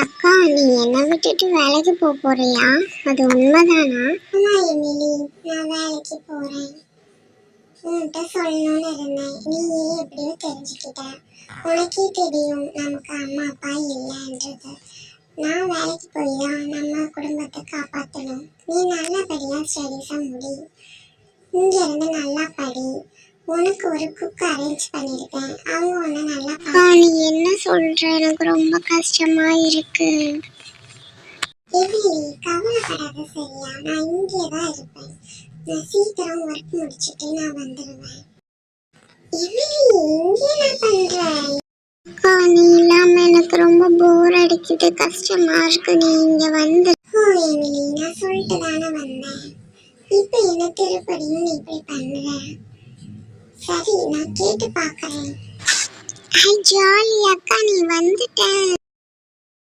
அக்கா நீ என்னை விட்டுட்டு வேலைக்கு போக போறியா? அது உண்மைதானா? ஆமா எமிலி. நான் வேலைக்கு போறேன். உன்கிட்ட சொல்லணும்னு இருந்தேன். நீயே ஏன் எப்படியோ தெரிஞ்சுக்கிட்ட? உனக்கே தெரியும் நமக்கு அம்மா அப்பா இல்லைன்றது. நான் வேலைக்கு போய் தான் நம்ம குடும்பத்தை காப்பாற்றணும் நீ நல்லபடியா ஸ்டடீஸை முடி. இங்க இருந்து நல்லா படி. உனக்கு ஒரு குக் அரேஞ்ச் பண்ணியிருக்கேன். அவங்க உன்னை நல்லா நீ என்ன சொல்ற எனக்கு ரொம்ப கஷ்டமா இருக்கு. எமிலி கவலைப்படாத சரியா? நான் இங்கே தான் இருப்பேன். நான் சீக்கிரம் ஒர்க் முடிச்சிட்டு நான் வந்துடுவேன் எமிலி இங்கே நான் பண்றேன் அக்கா நீ இல்லாம எனக்கு ரொம்ப போர் அடிக்குது. கஷ்டமா இருக்கு. நீ இங்க வந்து ஓ எமிலி நான் சொல்லிட்டு தானே வந்தேன். இப்போ என்ன திருப்படியும் நீ இப்படி பண்ற? சரி நான் கேட்டு பார்க்கறேன் ஐ ஜாலி அக்கா நீ வந்து